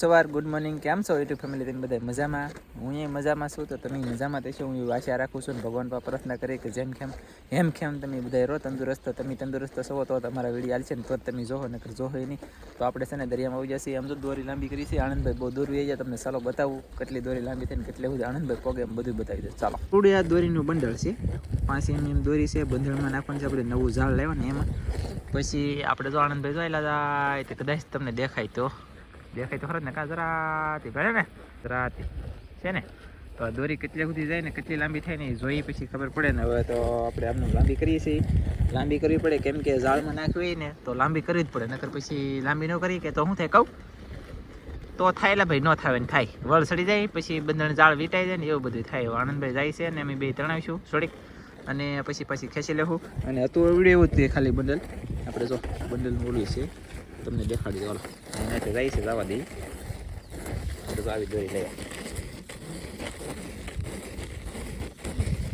સવાર good morning કેમ છો યુટ્યુબ ફેમિલી તમે બધા મજામાં? હું એ મજામાં છું, તો તમે મજામાં થશો હું એવી આશા રાખું છું અને ભગવાન પર પ્રાર્થના કરી કે જેમ કેમ, એમ કેમ તમે બધા રહો તંદુરસ્ત. તમે તંદુરસ્ત છો તો તમારા વીડિયો હાલશે ને તો જ તમે જોહો, નકર ય નહીં. તો આપણે છે ને દરિયામાં આવી જશે. આમ તો દોરી લાંબી કરી છે. આનંદભાઈ બહુ દૂર જાય તમને ચાલો બતાવું કેટલી દોરી લાંબી થઈને કેટલી સુધી આનંદભાઈ પગે એમ બધું બતાવી દે. ચાલો. થોડી આ દોરીનું બંડળ છે. પાંચ એમ એમ દોરી છે. બંધણમાં નાખવાનું છે આપણે નવું ઝાડ લેવાનું એમાં. પછી આપણે જો આનંદભાઈ જોયેલા જાય તો કદાચ તમને દેખાય તો. દેખાય તો ખરો ને. કા જરાતી ભરે ને? જરાતી. છે ને? તો દોરી કેટલી સુધી જાય ને, કેટલી લાંબી થાય ને એ જોઈ પછી ખબર પડે ને. હવે તો આપણે આમને લાંબી કરીએ છીએ. લાંબી કરવી પડે, કેમ કે ઝાડમાં નાખવી ને, તો લાંબી કરવી જ પડે. નકર પછી લાંબી ન કરી કે તો શું થાય? કહું? તો થાય એટલે ભાઈ, ન થાય ને થાય. વળ સડી જાય, પછી બંધણ ઝાડ વીટાઈ જાય ને એવું બધું થાય. આનંદભાઈ જાય છે ને, અમે બે તણાવીશું થોડીક અને પછી પછી ખેંચી લેવું અને હતું એવડું એવું જ ખાલી બંડલ. આપણે જો બંડલ બોલવી છે. તમને દેખાડી દો અહીંયાથી જાય છે જવા દઈ. બધું તો આવી દોરી લઈ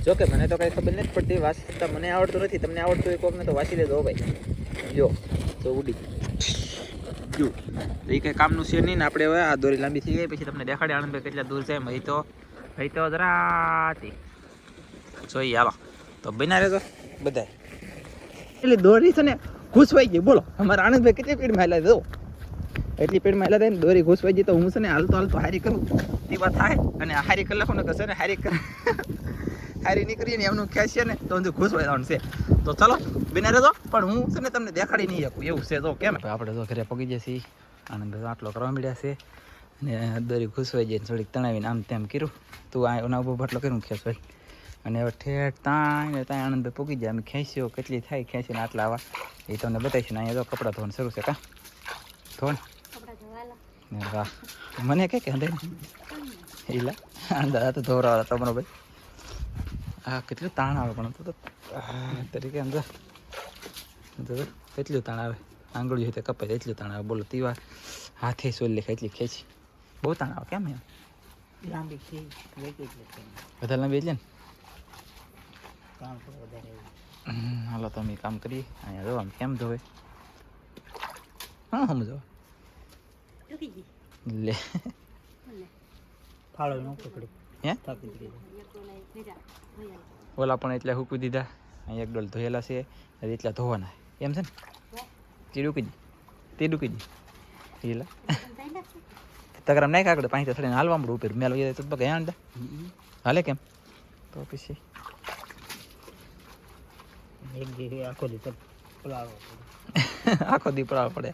જોકે મને તો કઈ ખબર નથી પડતી વાંચતા મને આવડતું નથી તમને આવડતું હોય કોકને તો વાંચી લેજો ભાઈ. જો તો ઉડી જો તો એ કંઈ કામનું છે નહીં ને આપણે હવે આ દોરી લાંબી થઈ ગઈ પછી તમને દેખાડે આનંદભાઈ કેટલા દૂર છે ભાઈ તો ભાઈ તો જરાતી જોઈએ હાલો તો બના રહેજો બધાય. એટલે દોરી છે ને ઘૂસવાઈ ગઈ, બોલો. અમારા આનંદભાઈ કેટલી પીડમાં દો એટલી પીડમાં થાય ને દોરી ઘૂસવાઈ ગઈ તો હું છે ને હાલતો હાલતો હારી કરું. તે થાય અને હારી કરી લખું ને કશે ને હારી હારી નીકળીએ ને એમનું ખેંચીએ ને, તો અંદર ઘૂસવાઈ જવાનું છે. તો ચલો, બિના રહેજો, પણ હું છે ને તમને દેખાડી નહીં શકું, એવું છે તો કેમ? આપણે તો ઘરે પગી જશે આનંદભાઈ આટલો કરવા મળ્યા છે. ને દોરી ઘૂસવાઈ જઈને થોડીક તણાવીને આમ તેમ કર્યું. તું આ એના ઊભો ભટલો કર્યું ખેંચવાઈ અને હવે ઠેઠ તાણ ને ત્યાં આનંદભાઈ પૂગી જાય અમે ખેંચ્યો કેટલી થાય ખેંચીને આટલા આવા. એ તમને બતાવીશ ને અહીંયા તો કપડાં ધોવાનું શરૂ છે કા? ધોણ વાહ. મને કે કે અંદર એલા અંદર તો ધોરાવા તમારો ભાઈ. હા કેટલું તાણ આવે પણ. તો તરીકે અંદર કેટલું તાણ આવે. આંગળી હોય તો કપાય એટલું તાણ આવે. બોલો તીવા હાથે સોલી લેખા એટલી ખેંચી. બહુ તાણ આવે. કેમ એમ? લાંબી વધારે લાંબી એટલે ને? કામ થોડું વધારે હાલો તો અમે કામ કરીએ. અહીંયા જો આમ કેમ ધોવે હા સમજો. લે. ફાળો ન પકડ્યો હે? ઓલા પણ એટલે હૂકવી દીધા. અહીંયા એક ડોલ ધોયેલા છે એટલા ધોવાના. એમ છે ને? તે ડૂકી દી. તે ડૂકી દી. એલા તગરામ નાખ આગળ પાંચ થોડી હાલવા મળું ઉપર મેલો એ તો અહીંયા હાલે કેમ? તો પછી આખો દિવસ પલાળવો આખો દી પડાવવા પડે.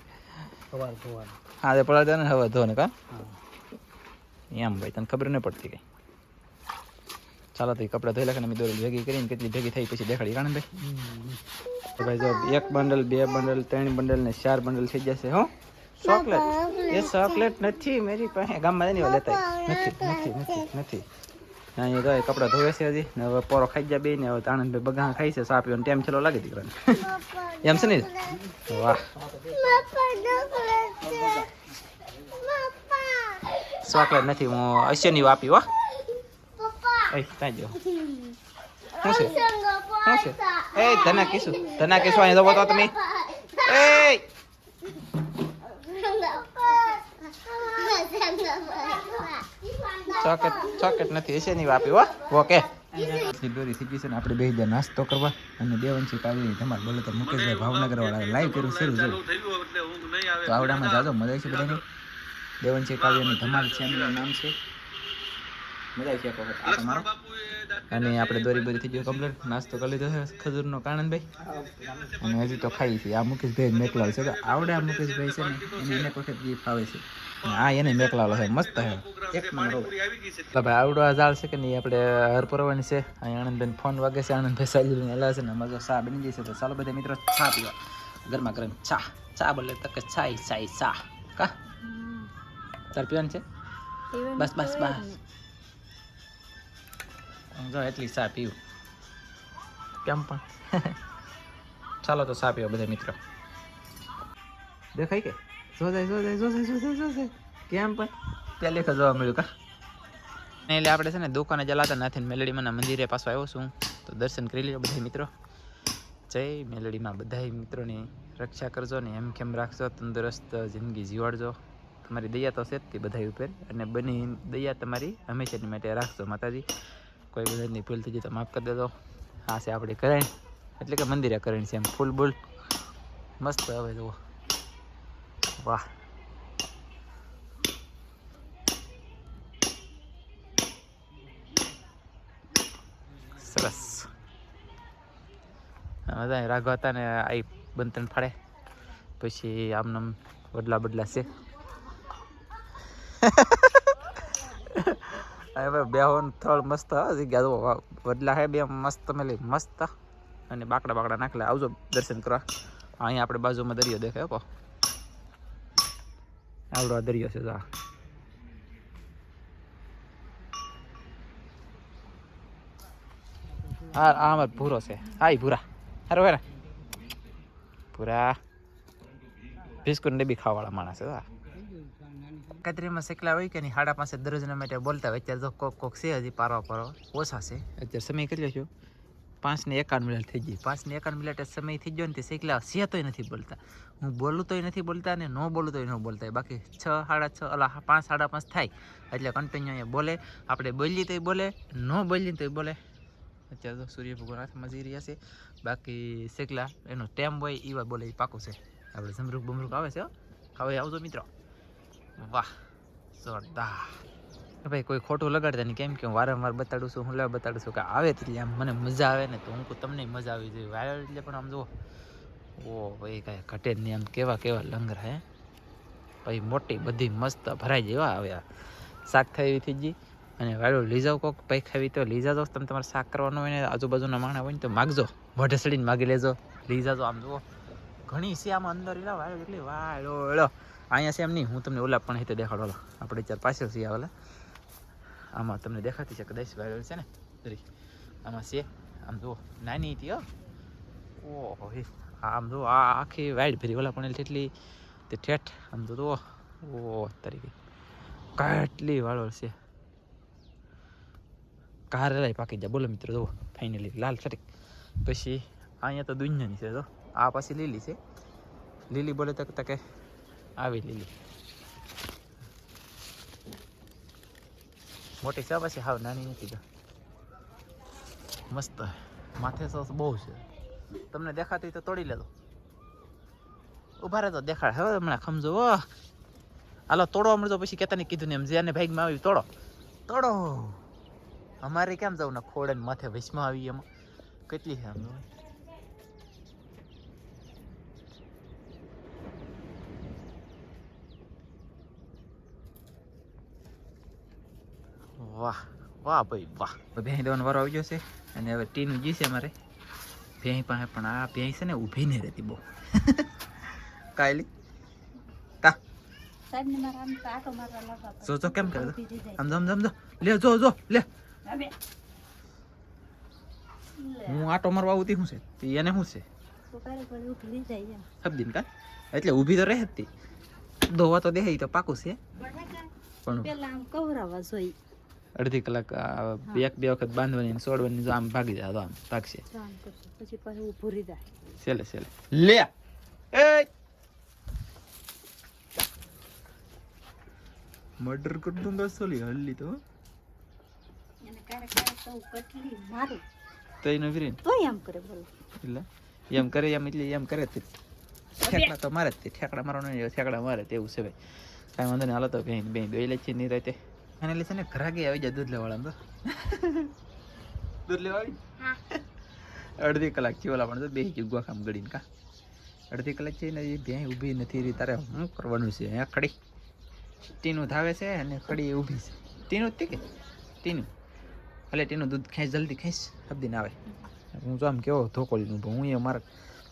સવાર ધોવાનું હા, તે પડાવતા ને હવે ધો ને કા? હા એમ ભાઈ, તને ખબર નહીં પડતી કઈ. ચાલો તો એ કપડાં ધોઈ લખે અમે દોરી ભેગી કરીને કેટલી ભેગી થઈ પછી દેખાડી કારણ ભાઈ. તો ભાઈ જો, એક બંડલ, બે બંડલ, ત્રણ બંડલ ને ચાર બંડલ થઈ જશે, હો? ચોકલેટ એ ચોકલેટ નથી, મારી પાસે. ગામમાં નહીં લેતા નથી નથી નથી નથી. અહીંયા તો કપડાં ધોવે છે હજી. ને હવે પોરો ખાઈ જાય બે ને હવે આનંદભાઈ બગા ખાઈ છે સાપીઓ ને ટાઈમ છેલ્લો લાગે દીકરાને. એમ છે ને? વાહ. ચોકલેટ નથી હું અશ્યની આપી વાહ એ ત્યાં જો. શું છે? શું છે? એ ધના કીશું ધના કીશું અહીંયા તો તમે. ચોકેટ ચોકેટ નથી હશે ની વાપી, હો. ઓકે. દોરી છે ને આપણે બે હજાર નાસ્તો કરવા અને દેવંશી કાવી તમારે બોલે તો મુકેશભાઈ ભાવનગર વાળા લાઈવ કર્યું, શરૂ છે તો આવડામાં જાજો, મજા છે બધાને. દેવંશી કાવ્યની ધમાલ છે એમનું નામ છે. મજા છે તમારો અને આપણે દોરી બોરી થઈ ગયો કમ્પ્લીટ નાસ્તો કરી લીધો છે ખજૂરનો કાનનભાઈ. અને હજી તો ખાઈ છે. આ મુકેશભાઈ મેકલાવ છે. તો આવડે આ મુકેશભાઈ છે ને એને એને વખત જે ફાવે છે. હા એને મેકલાવેલો છે. મસ્ત છે. એક નંબર તો ભાઈ આવડો આ ઝાડ છે કે નહીં? આપણે હર પરવાની છે. અહીં આનંદભાઈ ફોન વાગે છે. આનંદભાઈ સાજી એલા છે ને મજો સા બની જશે તો ચાલો બધા મિત્રો ચા પીવા. ગરમા ગરમ ચા. ચા બોલે તક ચાય ચાય ચા. કા? ચાલ પીવાનું છે? બસ બસ બસ. જો એટલી ચા પીવું. કેમ પણ? ચાલો તો ચા પીવા બધા મિત્રો. દેખાય કે? જો જાય જો જાય જો જાય જો જાય જો જાય. કેમ પણ? ત્યાં લેખા જોવા મળ્યું કા? એટલે આપણે છે ને દુકાને જલાતા નથી મેલડીમાંના મંદિરે પાછો આવ્યો છું. તો દર્શન કરી લેજો બધા મિત્રો. જય મેલડીમાં બધા મિત્રોની રક્ષા કરજો ને એમ કેમ રાખજો, તંદુરસ્ત જિંદગી જીવાડજો. તમારી દયા તો છે જ તે બધા ઉપર. અને બની દયા તમારી હંમેશાની માટે રાખજો માતાજી. કોઈ બધાની ભૂલ થઈ જાય તો માફ કરી દેજો. આ છે આપણી કરણ એટલે કે મંદિરે કરણ છે એમ, ફૂલ બુલ. મસ્ત હવે જુઓ. વાહ. સરસ. બધા રાઘવ હતા ને આ બંતન ફાડે. પછી આમનામ વડલા બદલા છે. હવે બેહોન થળ મસ્ત જગ્યા જુઓ. વડલા હે બે મસ્ત મેલી, મસ્ત. અને બાકડા બાકડા નાખેલા. આવજો દર્શન કરવા. અહીંયા આપણે બાજુમાં દરિયો દેખાય કો. આવડો આ દરિયો છે, જો આ. હા આ ભૂરો છે. હા ભૂરા. હારો હે ભૂરા. બિસ્કુટ ને બી ખાવાવાળા માણસ છે આ. કાતરીમાં શેકલા હોય કે નહીં હાડા પાસે દરરોજના માટે બોલતા હોય અત્યારે તો કોક કોક છે હજી પારવા પારવા ઓછા છે. અત્યારે સમય કેટલો છો પાંચ ને એકાવન મિનિટ થઈ ગઈ. પાંચ ને એકાવન મિનિટ સમય થઈ ગયો ને તે શેકલા છે તોય નથી બોલતા. હું બોલું તોય નથી બોલતા ને ન બોલું તોય ન બોલતા બાકી છ સાડા છ અલા પાંચ સાડા પાંચ થાય. એટલે કન્ટિન્યુ અહીંયા બોલે આપણે બોલીએ તોય બોલે ન બોલીએ તોય બોલે. અત્યારે તો સૂર્ય ભગવાન હાથમાં જઈ રહ્યા છે. બાકી શેકલા એનો ટેમ હોય એવા બોલે એ પાકું છે. આપણે જમરૂક બમરૂક આવે છે હવે આવજો મિત્રો. વાહ, જોરદાર. ભાઈ, કોઈ ખોટું લગાડતા નહીં. કેમ કે હું વારંવાર બતાડું છું હું લેવા બતાડું છું કે આવે એટલે આમ મને મજા આવે ને તો હું તમને મજા આવી જોઈએ વાયરલ એટલે પણ આમ જુઓ. ઓ, ભાઈ, કાંઈ ઘટે જ નહીં આમ. કેવા કેવા લંગર હે. ભાઈ, મોટી બધી મસ્ત ભરાઈ જાય આવ્યા શાક એવી થઈ ગઈ અને વાળો લઈ જાઓ કોક, ભાઈ ખાવી તો લઈ જાજો. તમે તમારે શાક કરવાનું હોય ને, આજુબાજુના માણા હોય ને, તો માગજો. મોઢે સડીને માગી લેજો. લઈ જાજો આમ જુઓ. ઘણી છે આમાં અંદર વાળો એટલે વાળો અહીંયા છે એમ નહીં, હું તમને ઓલા પણ હિતે દેખાડો ઓલા આપણે ચાર પાછળ છીએ આવેલા આમાં તમને દેખાતી છે કદાચ વાયરલ છે ને. દરી આમાં છે, આમ જુઓ, નાની હતી ઓહો, હે. આમ જુઓ, આ આખી વાઇડ ફેરી ઓલા પણ એટલી તે ઠેઠ, આમ તો જુઓ. ઓ તરીકે કેટલી વાળો છે. કારેલાય પાકી જાય બોલો મિત્રો, જુઓ. ફાઇનલી લાલ સટીક પછી, અહીંયા તો દુનિયાની છે તો આ પાછી લીલી છે. લીલી બોલે તક તકે આવી લીલી. મોટી છે પછી હાવ નાની નથી મસ્ત માથે સોસ બહુ છે. તમને દેખાતી તો તોડી લેજો. ઊભા રહેતો દેખાડ. હવે હમણાં સમજો હાલો, તોડો મળજો પછી કેતા નહીં કીધું ને એમ જેને ભાગમાં આવી તોડો. તોડો. અમારે કેમ જવું ને ખોડે માથે વૈશમાં આવી એમાં? કેટલી છે આમ વાહ વાહ ભાઈ વાહ. ભેંસ દોન વારો આવી ગયો છે. અને હવે ટીનું જી છે મારે. ભેંસ પાસે પણ આ ભેંસ છે ને ઊભી નહીં રહેતી બહુ. કાયલી તો. જો જો કેમ કરે આમ જો લે જો જો લે. હું આટો મારવા આવતી શું છે? તે એને શું છે? કા? એટલે ઊભી તો રહે જ તી. દોવા તો દેહે ઈ તો પાકું છે. પણ પેલા આમ કવરાવા જોઈ. અડધી કલાક એક બે વખત બાંધવાની ને છોડવાની જો આમ ભાગી જાય આમ ભાગશે. પછી પાછું ઊભું રહી જાય. છેલ્લે છેલ્લે. લે! એ! મર્ડર કર દૂંગા સોલી હલ્લી તો એને ક્યારેક ક્યારેક તો હું કટલી મારું. તો એનો વિરીન. તોય આમ કરે બોલો. એટલે? એમ કરે એમ એટલે એમ કરે તે. ઠેકડા તો મારે તે. ઠેકડા મારવાનો ઠેકડા મારે તેવું છે ભાઈ. કાંઈ વાંધો નહીં હાલો તો બેન બેન દોઈ લે છે નહીં રહેતે અને લેશે ને ઘરાગે આવી જાય દૂધ લેવાળા તો. દૂધ લેવાળી? હા. અડધી કલાક છે ઓલા પણ તો બે જુગવા કામ ગળીને કા. અડધી કલાક છે ને એ ભેં ઊભી નથી રહી તારે શું કરવાનું છે? અહીંયા ખડી ટીનું ધાવે છે અને ખડી ઊભી છે. ટીનું જ તે કે? ટીનું. એટલે ટીનું દૂધ ખેંચ જલ્દી ખેંચ સબદી ના આવે. હું જો આમ કેવો ધોકોલીનું ઊભો હું એ મારા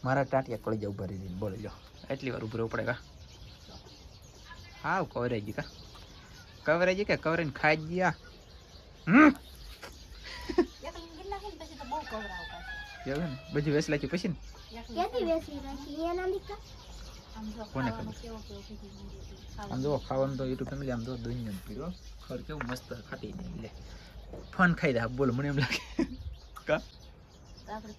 મારા ટાંટિયા કળી જાઉં ભરી દઈને બોલી જાઉં એટલી વાર ઉભરે ઉપડે પડે કા? હા કવરાઈ ગઈ કા? કવરાઈ ગઈ કે કવરાઈને ખાઈ ગયા હમ બધું વેસ લાગ્યું પછી કોને. આમ. જો ખાવાનું તો યુટ્યુબ ફેમિલી આમ જો દુનિયા પીરો ખર કેવું મસ્ત ખાટી ને લે ફન ખાઈ દે બોલ મને એમ લાગે કા આપણે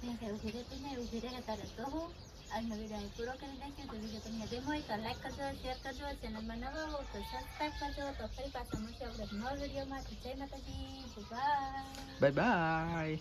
આજનો વીડિયો પૂરો કરી નાખ્યો તો વીડિયો તમને ગમ્યો હોય તો લાઈક કરજો શેર કરજો ચેનલમાં નવા હો તો સબસ્ક્રાઈબ કરજો તો ફરી પાછા મળશે આપણે નવા વિડીયોમાં જય માતાજી બાય બાય